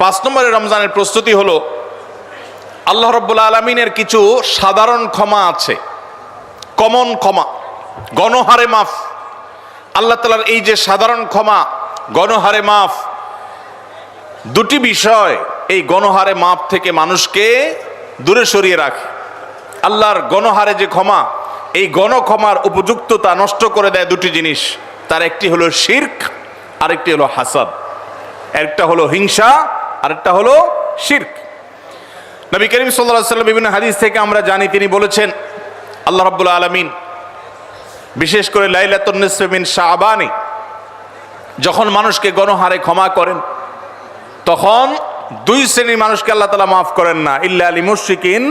পাঁচ নম্বরে রমজানের প্রস্তুতি হলো, আল্লাহ রব্বুল আলমিনের কিছু সাধারণ ক্ষমা আছে, কমন ক্ষমা, গণহারে মাফ। আল্লাহ তালার এই যে সাধারণ ক্ষমা, গণহারে মাফ, দুটি বিষয় এই গণহারে মাপ থেকে মানুষকে দূরে সরিয়ে রাখে। আল্লাহর গণহারে যে ক্ষমা, এই গণক্ষমার উপযুক্ততা নষ্ট করে দেয় দুটি জিনিস, তার একটি হলো শির্ক, আরেকটি হলো হাসাদ। একটা হলো হিংসা আরেকটা হলো শির্ক। নবী করিম সাল্লাম বিভিন্ন হাদিস থেকে আমরা জানি, তিনি বলেছেন, আল্লাহ রাব্বুল আলমিন, বিশেষ করে লাইলাতুন্নিসমিন শাহবানি যখন মানুষকে গণহারে ক্ষমা করেন, তখন দুই শ্রেণির মানুষকে আল্লাহ তালা মাফ করেন না। ইল্লা আলী মুশিকিন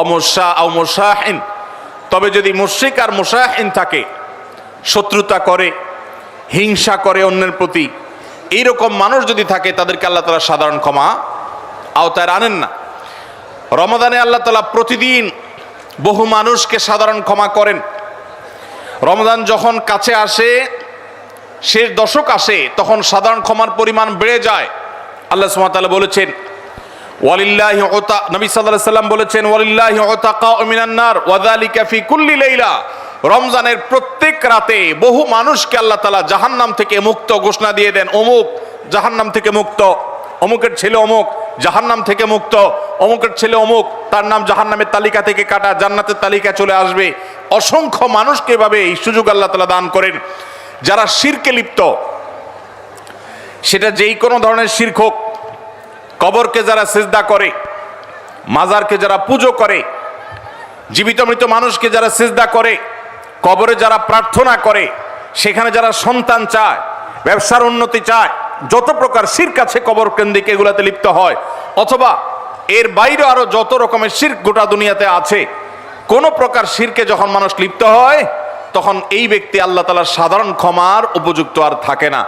অমুসা অমুসাহিন তবে যদি মুশিক আর মুসাহিন থাকে, শত্রুতা করে, হিংসা করে অন্যের প্রতি এইরকম মানুষ যদি থাকে, তাদেরকে আল্লাহ তালা সাধারণ ক্ষমা আওতায় আনেন না। রমাদানে আল্লাহ তালা প্রতিদিন বহু মানুষকে সাধারণ ক্ষমা করেন। রমজান যখন কাছে আসে, শেষ দশক আসে, তখন সাধারণ ক্ষমার পরিমাণ বেড়ে যায়। আল্লাহ সুমাতালা বলেছেন, ওয়ালিল্লাহি নবী সাল্লাম বলেছেন, ওয়ালিল্লাহি ওতাকা মিনান্নার ওয়াযালিকা ফি কুল্লি লাইলা। রমজানের প্রত্যেক রাতে বহু মানুষকে আল্লাহ তাআলা জাহান্নাম থেকে মুক্ত ঘোষণা দিয়ে দেন, অমুক জাহান্নাম থেকে মুক্ত, অমুকের ছেলে অমুক, জাহান্নাম থেকে মুক্ত, অমুকের ছেলে অমুক, তার নাম জাহান্নামের তালিকা থেকে কাটা, জান্নাতের তালিকা চলে আসবে। অসংখ্য মানুষকে এভাবে এই সুযোগ আল্লাহ তাআলা দান করেন। যারা শিরকে লিপ্ত, সেটা যেই কোনো ধরনের শির্ক হোক, কবরকে যারা সেজদা করে, মাজারকে যারা পুজো করে জীবিত মৃত মানুষকে যারা সেজদা করে কবরে যারা প্রার্থনা করে, সেখানে যারা সন্তান চায়, ব্যবসার উন্নতি চায়, যত প্রকার শির্ক কাছে কবর কেন্দ্রিক এগুলাতে লিপ্ত হয়, অথবা এর বাইরে আরও যত রকমের শির্ক গোটা দুনিয়াতে আছে, কোনো প্রকার শিরকে যখন মানুষ লিপ্ত হয়, তখন এই ব্যক্তি আল্লাহ তালার সাধারণ ক্ষমার উপযুক্ত আর থাকে না।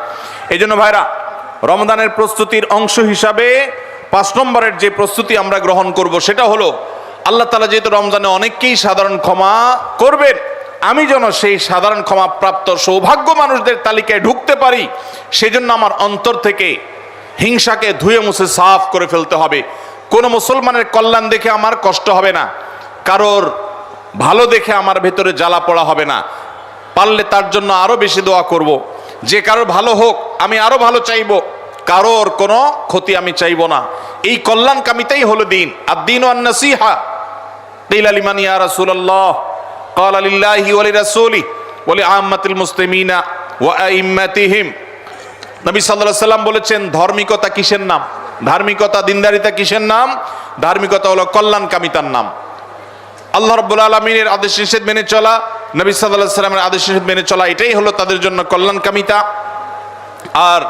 এই জন্য ভাইরা রমদানের প্রস্তুতির অংশ হিসাবে পাঁচ নম্বরের যে প্রস্তুতি আমরা গ্রহণ করব, সেটা হলো, আল্লাহ তালা যেহেতু রমজানে অনেককেই সাধারণ ক্ষমা করবেন আমি যেন সেই সাধারণ ক্ষমাপ্রাপ্ত সৌভাগ্য মানুষদের তালিকায় ঢুকতে পারি, সেজন্য আমার অন্তর থেকে হিংসাকে ধুয়ে মুছে সাফ করে ফেলতে হবে। কোনো মুসলমানের কল্যাণ দেখে আমার কষ্ট হবে না, কারোর ভালো দেখে আমার ভেতরে জ্বালা পড়া হবে না। পারলে তার জন্য আরও বেশি দোয়া করব। যে কারোর ভালো হোক, আমি আরও ভালো চাইব। কারোর কোনো ক্ষতি আমি চাইব না। এই কল্যাণকামিতাই হলো দিন। আর দিন ও আন্নাসিহা আলিমানিয়া রাসুল্লাহ قال لله ولرسوله ولعامة المسلمين وأئمتهم নবী সাল্লাল্লাহু সাল্লাম বলেছেন ধার্মিকতা কিসের নাম ধার্মিকতা দিনদারিতা কিসের নাম ধার্মিকতা হলো কল্যাণকামিতার নাম আল্লাহ রব্বুল আলমিনের আদেশ নিষেধ মেনে চলা নবী সাল্লাহ সাল্লামের আদেশ নিষেধ মেনে চলা এটাই হলো তাদের জন্য কল্যাণকামিতা আর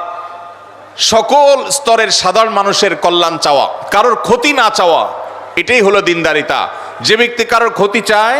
সকল স্তরের সাধারণ মানুষের কল্যাণ চাওয়া কারোর ক্ষতি না চাওয়া এটাই হলো দিনদারিতা যে ব্যক্তি কারোর ক্ষতি চায়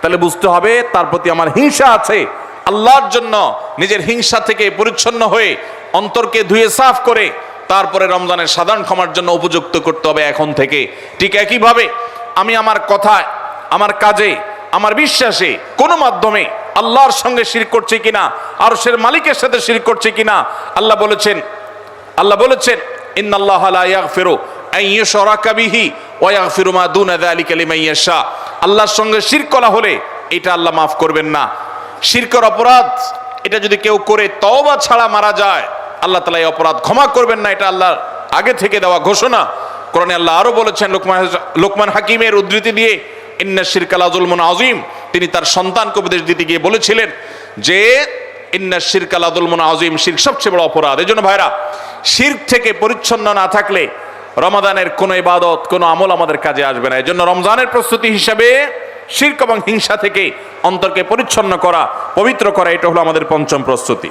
তাহলে বুঝতে হবে তার প্রতি আমার হিংসা আছে। আল্লাহর জন্য নিজের হিংসা থেকে পরিচ্ছন্ন হয়ে অন্তরকে ধুয়ে সাফ করে তারপরে রমজানের সাধারণ ক্ষমার জন্য উপযুক্ত করতে হবে এখন থেকে। ঠিক একইভাবে আমি আমার কথায় আমার কাজে, আমার বিশ্বাসে কোনো মাধ্যমে আল্লাহর সঙ্গে শির করছে কিনা আর সের মালিকের সাথে শির করছে কিনা, আল্লাহ বলেছেন আল্লাহ বলেছেন, ইন্নাল্লাহ বিহি ওয়া দুনা যালিকা লিমান ইয়াশা। আল্লাহর সঙ্গে শিরক করা হলে এটা আল্লাহ মাফ করবেন না। শিরকের অপরাধ, এটা যদি কেউ করে, তওবা ছাড়া মারা যায়, আল্লাহ তাআলা এই অপরাধ ক্ষমা করবেন না, এটা আল্লাহর আগে থেকে দেওয়া ঘোষণা। কোরআনে আল্লাহ আরও বলেছেন, লোকমান লোকমান হাকিমের উদ্ধৃতি দিয়ে, ইন্না শিরকালা জুলমুন আজিম তিনি তার সন্তানকে উপদেশ দিতে গিয়ে বলেছিলেন যে, ইন্না শিরকালা জুলমুন আজিম শির সবচেয়ে বড় অপরাধ। এই জন্য ভাইরা শির থেকে পরিচ্ছন্ন না থাকলে রমাদানের কোনো ইবাদত, কোনো আমল আমাদের কাজে আসবে না। এই জন্য রমজানের প্রস্তুতি হিসাবে শির্ক এবং হিংসা থেকে অন্তরকে পরিচ্ছন্ন করা, পবিত্র করা, এটা হলো আমাদের পঞ্চম প্রস্তুতি।